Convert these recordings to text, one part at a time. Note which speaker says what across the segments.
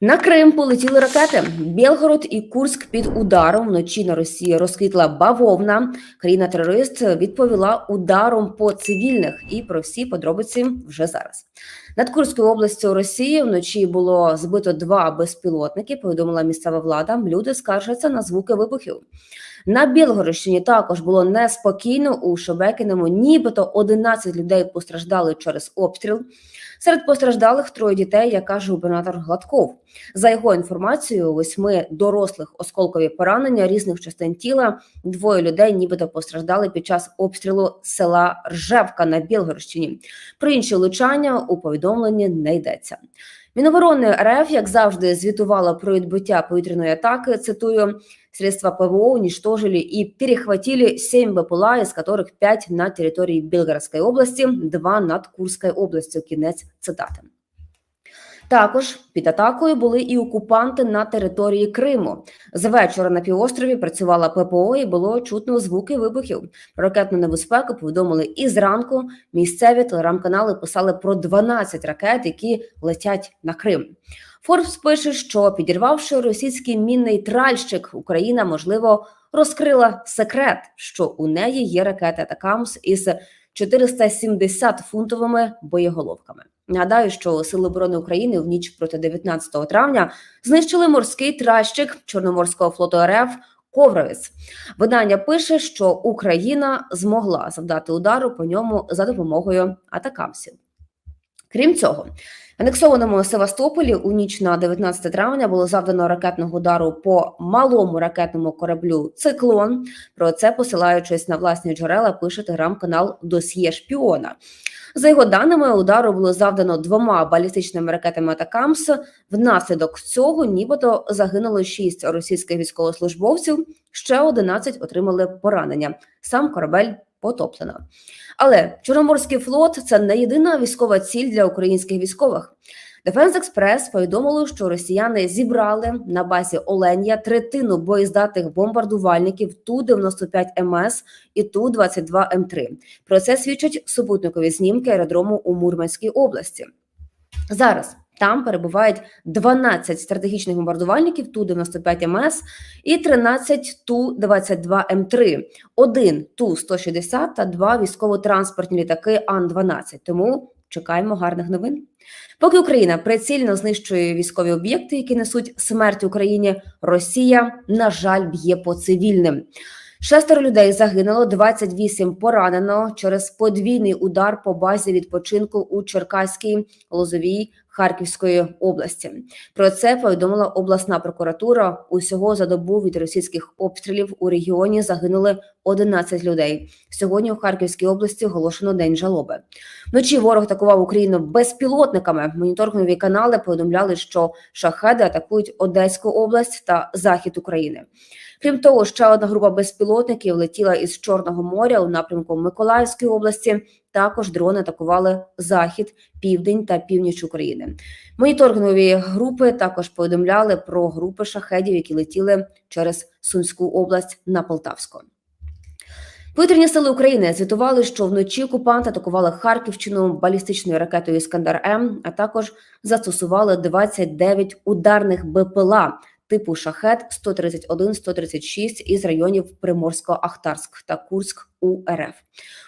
Speaker 1: На Крим полетіли ракети. Білгород і Курськ під ударом. Вночі на Росії розквітла бавовна. Країна-терорист відповіла ударом по цивільних. І про всі подробиці вже зараз. Над Курською областю Росії вночі було збито два безпілотники. Повідомила місцева влада. Люди скаржаться на звуки вибухів. На Білгородщині також було неспокійно у Шебекіному. Нібито 11 людей постраждали через обстріл. Серед постраждалих троє дітей, як каже губернатор Гладков. За його інформацією, восьми дорослих осколкові поранення різних частин тіла. Двоє людей, нібито постраждали під час обстрілу села Ржевка на Білгородщині. Про інші влучання у повідомленні не йдеться. Міноборони РФ, як завжди, звітувала про відбиття повітряної атаки. Цитую. Средства ПВО уничтожили и перехватили 7 БПЛА, из которых 5 на территории Белгородской области, 2 над Курською областю. Кінець цитати. Також під атакою були і окупанти на території Криму. З вечора на півострові працювала ППО і було чутно звуки вибухів. Ракетну небезпеку повідомили і зранку. Місцеві телеграм-канали писали про 12 ракет, які летять на Крим. Форбс пише, що підірвавши російський мінний тральщик, Україна можливо розкрила секрет, що у неї є ракети Атакамс із 470 фунтовими боєголовками. Нагадаю, що Сили оборони України в ніч проти 19 травня знищили морський тращик Чорноморського флоту РФ. Ковровець видання пише, що Україна змогла завдати удару по ньому за допомогою атакамсів. Крім цього, анексованому Севастополі у ніч на 19 травня було завдано ракетного удару по малому ракетному кораблю Циклон. Про це посилаючись на власні джерела, пише телеграм-канал Досьє Шпіона. За його даними, удару було завдано двома балістичними ракетами Атакамс. Внаслідок цього, нібито загинуло шість російських військовослужбовців, ще 11 отримали поранення. Сам корабель потоплено. Але Чорноморський флот це не єдина військова ціль для українських військових. Дефенс Експрес повідомило, що росіяни зібрали на базі Оленя третину боєздатних бомбардувальників ту 95 МС і ту 22 М3. Про це свідчать супутникові знімки аеродрому у Мурманській області. Зараз там перебувають 12 стратегічних бомбардувальників Ту-95 МС і 13 Ту-22 М3, один Ту-160 та два військово-транспортні літаки Ан-12. Тому чекаємо гарних новин. Поки Україна прицільно знищує військові об'єкти, які несуть смерть Україні, Росія, на жаль, б'є по цивільним. Шестеро людей загинуло, 28 поранено через подвійний удар по базі відпочинку у Черкаській Лозовій Харківської області. Про це повідомила обласна прокуратура. Усього за добу від російських обстрілів у регіоні загинули 11 людей. Сьогодні у Харківській області оголошено день жалоби. Вночі ворог атакував Україну безпілотниками. Моніторингові канали повідомляли, що шахеди атакують Одеську область та захід України. Крім того, ще одна група безпілотників летіла із Чорного моря у напрямку Миколаївської області. Також дрони атакували захід, південь та північ України. Моніторингові групи також повідомляли про групи шахедів, які летіли через Сумську область на Полтавську. Повітряні сили України звітували, що вночі окупанти атакували Харківщину балістичною ракетою Іскандер М, а також застосували 29 ударних БПЛА типу шахет 131-136 із районів Приморсько-Ахтарськ та Курськ у РФ.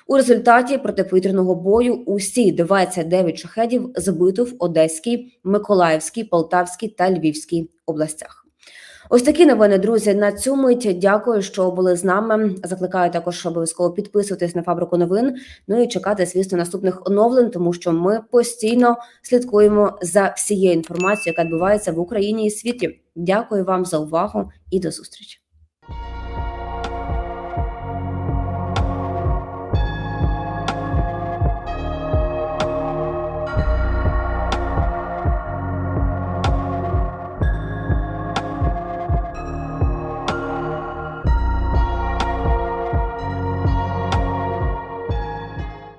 Speaker 1: У результаті протиповітряного бою усі 29 шахедів збито в Одеській, Миколаївській, Полтавській та Львівській областях. Ось такі новини, друзі. На цю мить дякую, що були з нами. Закликаю також обов'язково підписуватись на фабрику новин. Ну і чекати, звісно, наступних оновлень, тому що ми постійно слідкуємо за всією інформацією, яка відбувається в Україні і світі. Дякую вам за увагу і до зустрічі.